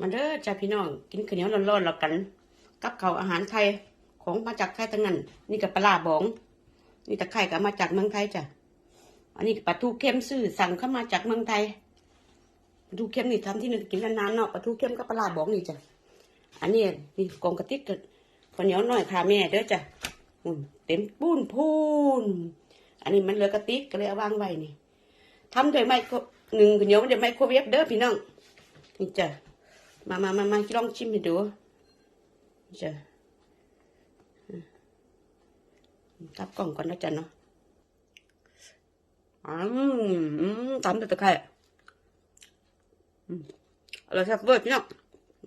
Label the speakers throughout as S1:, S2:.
S1: มาเด้อจ้าพี่น้องกินข้าวเหนียวร้อนๆแล้วกัน กับข้าวอาหารไทยของมาจากไทยทั้งนั้น นี่กับปลาร้าบอง นี่ตะไคร่ก็มาจากเมืองไทยจ้ะอันนี้ปลาทูเค็มซื้อสั่งเข้ามาจากเมืองไทยปลาทูเค็มนี่ทำที่นึงกินนานๆเนาะปลาทูเค็มกับปลาร้าบองนี่จ้ะอันนี้นี่กองกระติกกับข้าวเหนียวหน่อยค่ะแม่เด้อจ้ะอุ่นเต็มปูนพูนอันนี้มันเหลือกระติกก็เลยเอาวางไว้นี่ทำโดยไมโคหนึ่งข้าวเหนียวมันจะไมโครเวฟเด้อพี่น้องนี่จ้ะ มามามามาลองชิมให้ดูจ้ะอืมตับกล่องก่อนนะจ๊ะเนาะอืมอืมตำแต่ตะไคร้อืมอร่อยแซ่บเวอร์พี่น้อง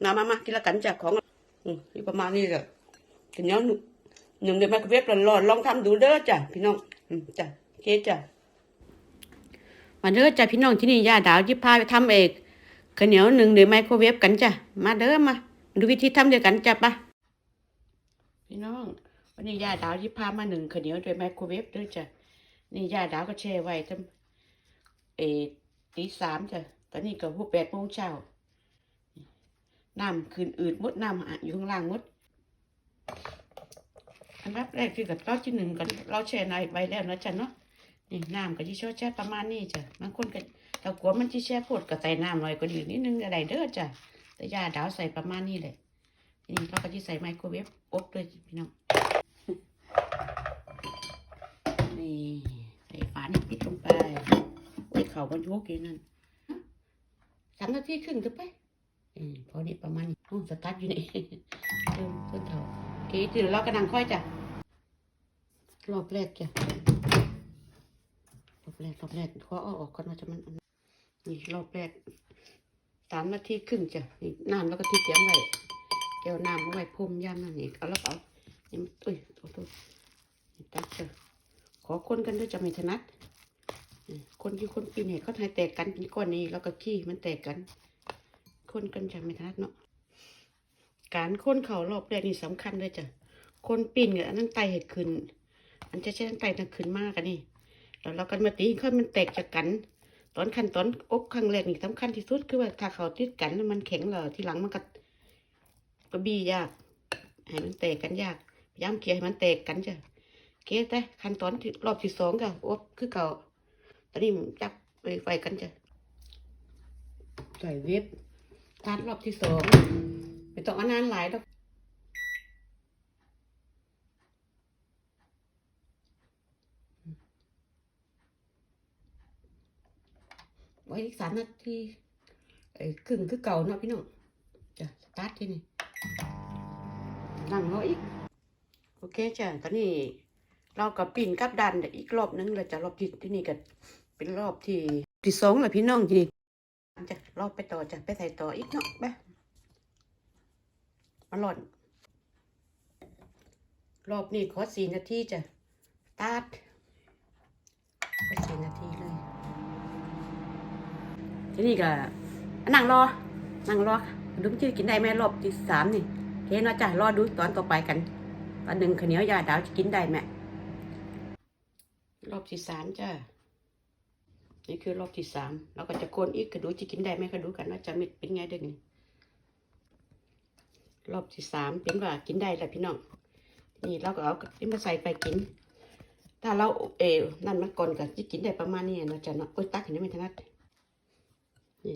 S1: มามามากินละกันจ้ะของอืมประมาณนี้แหละกินเนี้ยหนึ่งหนึ่งเดือนมโครเวฟร้อนๆลองทำดูเด้อจ้ะพี่น้องจ้ะเคจ้ะมาเด้อจ้ะพี่น้องที่นี่ย่าดาวยิพาไปทำเอง ข้าวเหนียวหนึ่งเดี๋ยวไมโครเวฟกันจ้ะ มาเด้อมา ดูวิธีทำเดียวกันจ้ะปะพี่น้อง วันนี้ย่าดาวยิพามาหนึ่งข้าวเหนียวโดยไมโครเวฟด้อจ้ะ นี่ย่าดาวก็แช่ไว้ตั้งเอตีสามจ้ะ ตอนนี้ก็หกแปดโมงเช้าน้ำคืนอืดมดน้ำอะอยู่ข้างล่างมดอันดับแรกคือกับเราที่หนึ่งกันเราแช่ในไว้แล้วนะจ๊ะเนาะนี่น้ำก็ที่ชดแช่ประมาณนี้จ้ะบางคนก็ ถ้ากลัวมันที่แช่โพดก็ใส่น้ำหน่อยก็ดีนิดนึงอะไรเด้อจ้ะแต่ยาดาวใส่ประมาณนี้เลยนี่เราก็ที่ใส่ไมโครเวฟอบเลยพี่น้องนี่ใส่ฝานปิดลงไปโอ้ยเข่ามันโยกอยู่นั่นสามนาทีครึ่งจะไปอืมพอดีประมาณนี้โอ้สตาร์ทอยู่นี่เริ่มต้นเท่าโอเคเดี๋ยวเรากำลังค่อยจ้ะรอบแรกจ้ะรอบแรกรอบแรกขอเอาออกก่อนว่าจะมัน นี่รอบแรกสามนาทีครึ่งจ้ะนี่น้ำแล้วก็ที่เตรียมไว้แก้วน้ำเอาไว้พรมย่ำนั่นนี่เอาแล้วเอานี่มันอุ้ยโทษโทษนี่ตักจ้ะขอคนกันด้วยจะไม่ถนัดคนที่คนปีนเนี่ยเขาทายแตกกันเป็นก้อนนี้แล้วก็ขี้มันแตกกัน คนกันจะไม่ถนัดเนาะการค้นเข่ารอบแรกนี่สำคัญเลยจ้ะคนปีนกับอันนั้นไตเห็ดขึ้น อันจะใช้อันไตนั่นขึ้นมากกันนี่แล้วเราก็มาตีค่อมันแตกจากกัน ตอนขั้นตอนอบครั้งแรกนี่สำคัญที่สุดคือว่าถ้าเขาติดกันแล้วมันแข็งแล้วทีหลังมันก็ก็บี้ยากให้มันแตกกันยากพยายามเกลี่ยให้มันแตกกันจ้ะเกลี่ยแต่ขั้นตอนที่รอบที่สองก็อบคือเก่าตอนนี้มันจับไปไฟกันจ้ะใส่เว็บทานรอบที่สองไม่ต้องเอานานหลายดอก ไว้อีกสามนาทีไอ้ครึ่งคือเก่าเนาะพี่น้องจ้ะสตาร์ทที่นี่นั่งรออีก โอเคจ้ะตอนนี้เราก็ปีนกับดันอีกรอบนึงเลยจ้ะรอบที่ที่นี่ก็เป็นรอบที่ที่สองแหละพี่น้องทีนี้จ้ะรอบไปต่อจ้ะไปใส่ต่ออีกเนาะไปมาหล่อนรอบนี้ขอสี่นาทีจ้ะสตาร์ทไปสี่นาที ทีนี้ก็นั่งรอ นั่งรอดูมันจะกินได้ไหมรอบที่สามนี่เคเนาะจ้ะรอดูตอนต่อไปกันตอนหนึ่งข้าวเหนียวยาดาวจะกินได้ไหมรอบที่สามจ้ะนี่คือรอบที่สามเราก็จะโกนอีกก็ดูจะกินได้ไหมก็ดูกันว่าจะมีเป็นไงเด้งนี่รอบที่สามเป็นว่ากินได้แหละพี่น้องนี่เราก็เอาที่มาใส่ไปกิน ถ้าเราเอวนั่นมาก่อนก็จะกินได้ประมาณนี้เนาะจ้ะเนาะโอ้ยตักเห็นไหมไม่ถนัด นี่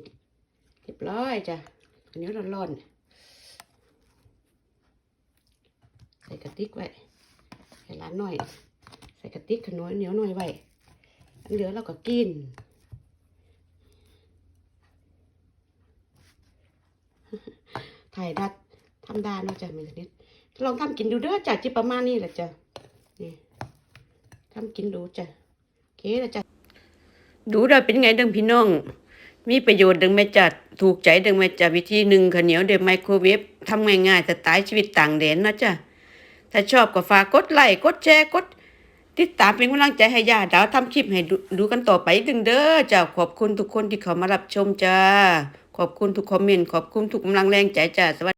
S1: เรียบร้อยจ้ะอันนี้ร้อนๆใส่กระติกไว้ใส่ร้านหน่อย ใส่กระติกขนอยเหนียวหน่อยไว้อันเหลือเราก็กินถ่ายดัดทำดาเนาะจ้ะมีนิดลองทำกินดูเด้อจ้ะจิประมาณนี้แหละจ้ะนี่ทำกินดูจ้ะโอเคแล้วจ้ะดูได้เป็นไงเดังพี่น้อง มีประโยชน์ดึงแม่จัดถูกใจดึงแม่จัดวิธีหนึ่งข้าวเหนียวเดือไมโครเวฟทำง่ายๆสไตล์ชีวิตต่างแดนนะจ๊ะถ้าชอบก็ฝากกดไลค์กดแชร์กด ติดตามเป็นกำลังใจให้ย่าดาวทำคลิปให้ดูดูกันต่อไปดึงเด้อจ้าขอบคุณทุกคนที่เข้ามารับชมจ้าขอบคุณทุกคอมเมนต์ขอบคุณทุกกำลังแรงใจจ้าสวัสดี